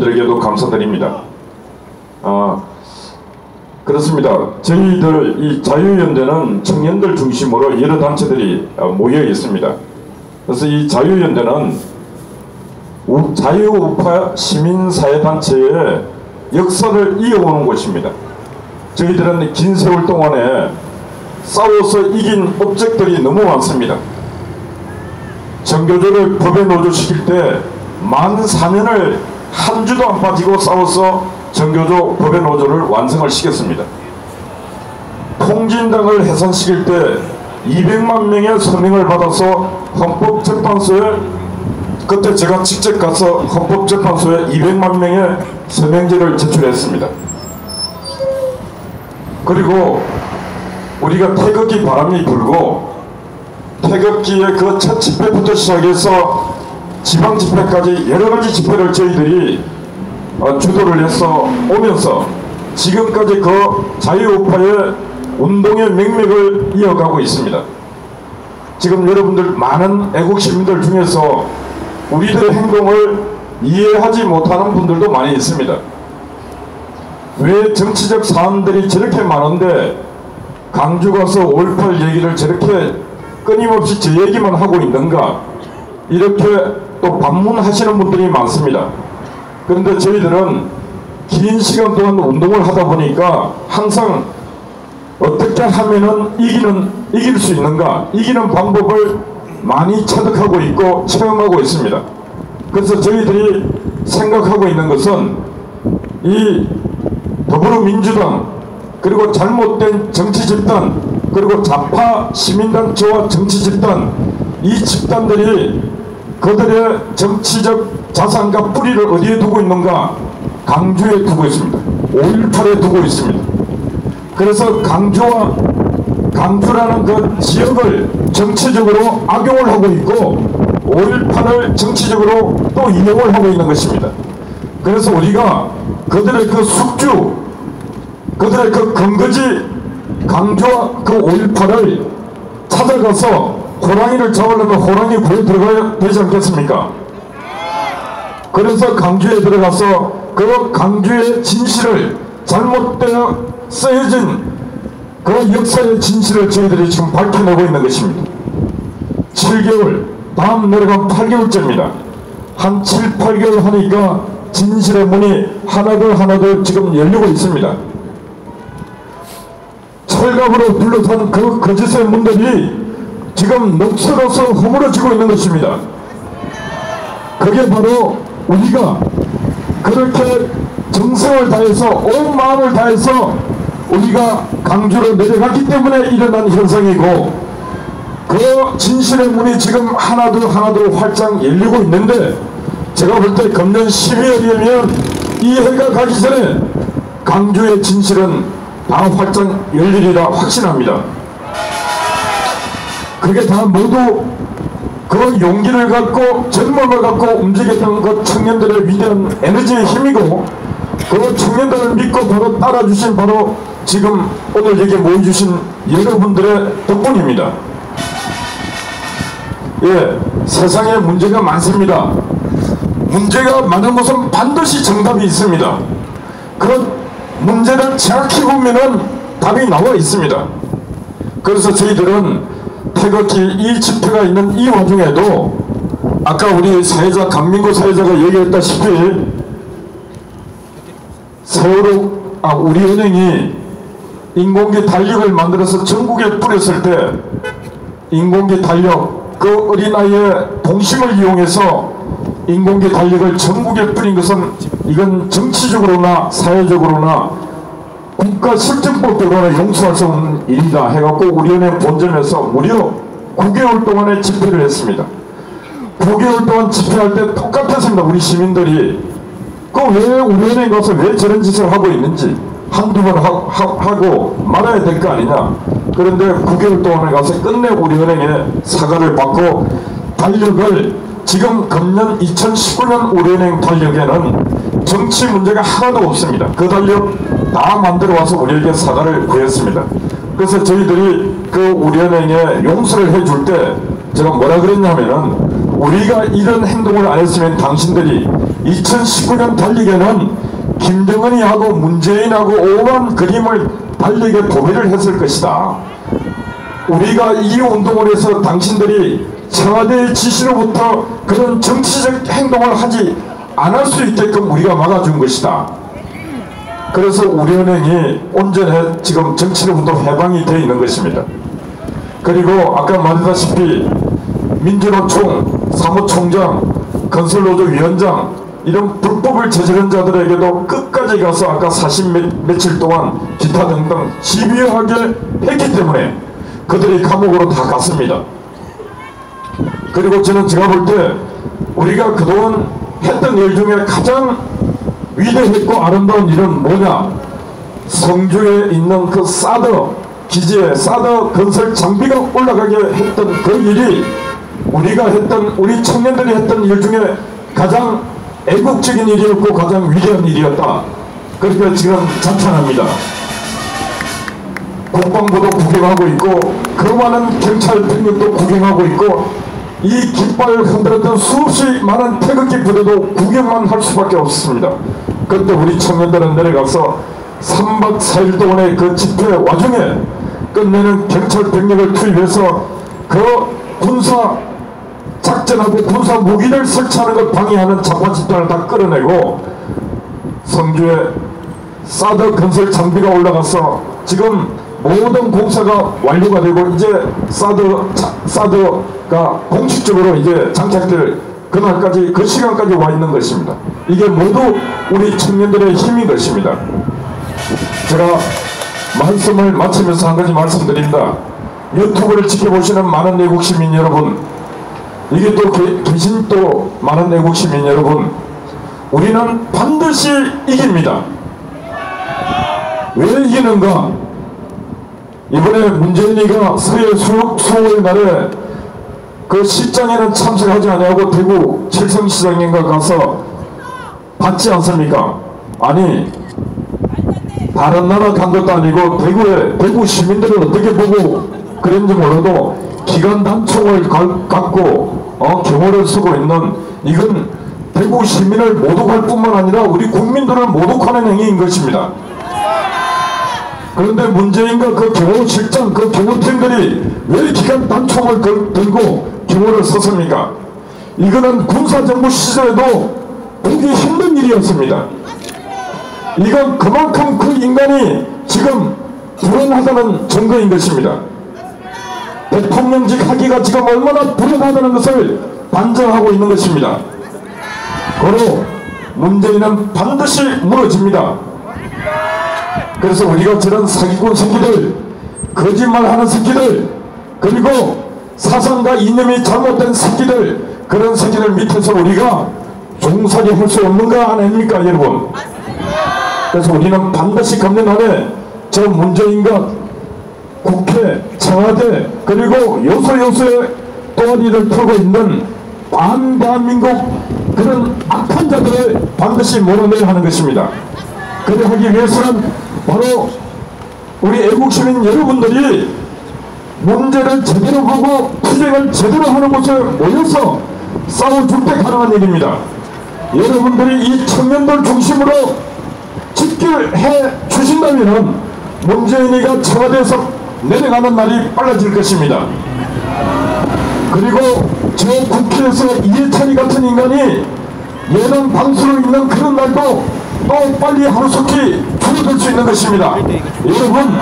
여러분들에게도 감사드립니다. 아, 그렇습니다. 저희들 이 자유연대는 청년들 중심으로 여러 단체들이 어, 모여 있습니다. 그래서 이 자유연대는 우- 자유우파 시민사회단체의 역사를 이어오는 곳입니다. 저희들은 긴 세월 동안에 싸워서 이긴 업적들이 너무 많습니다. 정교조를 법에 노조시킬 때 만 4년을 한 주도 안 빠지고 싸워서 정교조 법의 노조를 완성을 시켰습니다. 통진당을 해산시킬 때 200만 명의 서명을 받아서 헌법재판소에 그때 제가 직접 가서 헌법재판소에 200만 명의 서명지를 제출했습니다. 그리고 우리가 태극기 바람이 불고 태극기의 그 첫 집회부터 시작해서 지방 집회까지 여러 가지 집회를 저희들이 어, 주도를 해서 오면서 지금까지 그 자유우파의 운동의 맥맥을 이어가고 있습니다. 지금 여러분들 많은 애국 시민들 중에서 우리들의 행동을 이해하지 못하는 분들도 많이 있습니다. 왜 정치적 사안들이 저렇게 많은데 강주 가서 5.18 얘기를 저렇게 끊임없이 저 얘기만 하고 있는가 이렇게 또 반문하시는 분들이 많습니다. 그런데 저희들은 긴 시간 동안 운동을 하다 보니까 항상 어떻게 하면은 이기는 이길 수 있는가 이기는 방법을 많이 체득하고 있고 체험하고 있습니다. 그래서 저희들이 생각하고 있는 것은 이 더불어민주당 그리고 잘못된 정치 집단 그리고 좌파 시민단체와 정치 집단 이 집단들이 그들의 정치적 자산과 뿌리를 어디에 두고 있는가 강주에 두고 있습니다. 5.18에 두고 있습니다. 그래서 강주와 강주라는 그 지역을 정치적으로 악용을 하고 있고 5.18을 정치적으로 또 이용을 하고 있는 것입니다. 그래서 우리가 그들의 그 숙주 그들의 그 근거지 강주와 그 5.18을 찾아가서 호랑이를 잡으려면 호랑이 굴에 들어가야 되지 않겠습니까? 그래서 강주에 들어가서 그 강주의 진실을 잘못되어 쓰여진 그 역사의 진실을 저희들이 지금 밝혀내고 있는 것입니다. 7개월, 다음 내려가면 8개월째입니다. 한 7, 8개월 하니까 진실의 문이 하나둘 하나둘 지금 열리고 있습니다. 철갑으로 둘러싼 그 거짓의 문들이 지금 녹슬어서 허물어지고 있는 것입니다. 그게 바로 우리가 그렇게 정성을 다해서 온 마음을 다해서 우리가 강주로 내려갔기 때문에 일어난 현상이고 그 진실의 문이 지금 하나둘 하나둘 활짝 열리고 있는데 제가 볼 때 금년 12월이면 이 해가 가기 전에 강주의 진실은 다 활짝 열리리라 확신합니다. 그게 다 모두 그 용기를 갖고 젊음을 갖고 움직였던 그 청년들의 위대한 에너지의 힘이고 그 청년들을 믿고 바로 따라주신 바로 지금 오늘 여기 모여주신 여러분들의 덕분입니다. 예, 세상에 문제가 많습니다. 문제가 많은 곳은 반드시 정답이 있습니다. 그 문제를 정확히 보면은 답이 나와 있습니다. 그래서 저희들은 태극기 이 집회가 있는 이 와중에도 아까 우리 사회자 강민구 사회자가 얘기했다시피 세월호 아 우리 은행이 인공기 달력을 만들어서 전국에 뿌렸을 때 인공기 달력 그 어린아이의 동심을 이용해서 인공기 달력을 전국에 뿌린 것은 이건 정치적으로나 사회적으로나 국가실정법적으로나 용서할 수 없는 일이다 해갖고 우리은행 본점에서 무려 9개월 동안의 집회를 했습니다. 9개월 동안 집회할 때 똑같았습니다. 우리 시민들이 그 왜 우리은행 가서 왜 저런 짓을 하고 있는지 한두 번 하, 하, 고 말아야 될 거 아니냐. 그런데 9개월 동안에 가서 끝내 우리은행에 사과를 받고 달력을 지금 금년 2019년 우리은행 달력에는 정치 문제가 하나도 없습니다. 그 달력 다 만들어 와서 우리에게 사과를 구했습니다. 그래서 저희들이 그 우리은행에 용서를 해줄 때 제가 뭐라 그랬냐면은 우리가 이런 행동을 안 했으면 당신들이 2019년 달리기에는 김정은이하고 문재인하고 오만 그림을 달리게 도배를 했을 것이다. 우리가 이 운동을 해서 당신들이 청와대의 지시로부터 그런 정치적 행동을 하지 않을 수 있게끔 우리가 막아준 것이다. 그래서 우리 은행이 온전히 지금 정치로부터 해방이 되어 있는 것입니다. 그리고 아까 말했다시피 민주노총 사무총장 건설노조 위원장 이런 불법을 저지른 자들에게도 끝까지 가서 아까 40 며, 며칠 동안 기타 등등 집요하게 했기 때문에 그들이 감옥으로 다 갔습니다. 그리고 저는 제가 볼 때 우리가 그동안 했던 일 중에 가장 위대했고 아름다운 일은 뭐냐? 성주에 있는 그 사드 기지에 사드 건설 장비가 올라가게 했던 그 일이 우리가 했던 우리 청년들이 했던 일 중에 가장 애국적인 일이었고 가장 위대한 일이었다. 그러니까 지금 자찬합니다. 국방부도 구경하고 있고 그 많은 경찰 병력도 구경하고 있고 이 깃발을 흔들었던 수없이 많은 태극기 부대도 구경만 할 수밖에 없습니다. 그때 우리 청년들은 내려가서 3박 4일 동안의 그 집회 와중에 끝내는 경찰 병력을 투입해서 그 군사 작전하고 군사 무기를 설치하는 것 방해하는 자파 집단을 다 끌어내고 성주에 사드 건설 장비가 올라가서 지금 모든 공사가 완료가 되고 이제 사드 자, 사드가 공식적으로 이제 장착될 그날까지 그 시간까지 와 있는 것입니다. 이게 모두 우리 청년들의 힘인 것입니다. 제가 말씀을 마치면서 한 가지 말씀드립니다. 유튜브를 지켜보시는 많은 내국 시민 여러분, 이게 또 계, 계신 또 많은 내국 시민 여러분, 우리는 반드시 이깁니다. 왜 이기는가? 이번에 문재인이가 서해 수호의 날에 그 시장에는 참석하지 아니하고 대구 칠성시장인가 가서 받지 않습니까? 아니 다른 나라 간 것도 아니고 대구에 대구 시민들을 어떻게 보고 그런지 몰라도 기관 단총을 갖고 어, 경호를 쓰고 있는 이건 대구 시민을 모독할 뿐만 아니라 우리 국민들을 모독하는 행위인 것입니다. 그런데 문재인과 그 경호실장, 그 경호팀들이 왜 기관 단총을 들고 경호를 섰습니까? 이거는 군사정부 시절에도 보기 힘든 일이었습니다. 이건 그만큼 그 인간이 지금 불안하다는 증거인 것입니다. 대통령직 하기가 지금 얼마나 불안하다는 것을 반증하고 있는 것입니다. 고로 문재인은 반드시 무너집니다. 그래서 우리가 저런 사기꾼 새끼들 거짓말하는 새끼들 그리고 사상과 이념이 잘못된 새끼들 그런 새끼들 밑에서 우리가 종살이 할 수 없는 거 아닙니까 여러분 그래서 우리는 반드시 금년 안에 저 문재인과 국회, 청와대 그리고 요소요소의 또아리를 풀고 있는 반대한민국 그런 악한 자들을 반드시 몰아내야 하는 것입니다. 그래 하기 위해서는 바로 우리 애국시민 여러분들이 문제를 제대로 보고 투쟁을 제대로 하는 곳에 모여서 싸워줄 때 가능한 일입니다. 여러분들이 이 청년들 중심으로 집결해 주신다면 문재인이가 청와대에서 내려가는 날이 빨라질 것입니다. 그리고 저 국회에서 이해찬이 같은 인간이 예능 방송을 있는 그런 날도 또 빨리 하루속히 줄어들 수 있는 것입니다. 여러분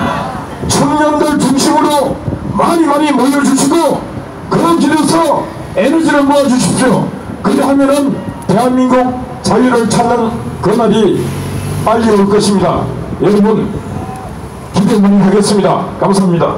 청년들 중심으로 많이 많이 모여주시고 그런 길에서 에너지를 모아주십시오. 그리하면은 대한민국 자유를 찾는 그 날이 빨리 올 것입니다. 여러분 기대 많이 하겠습니다. 감사합니다.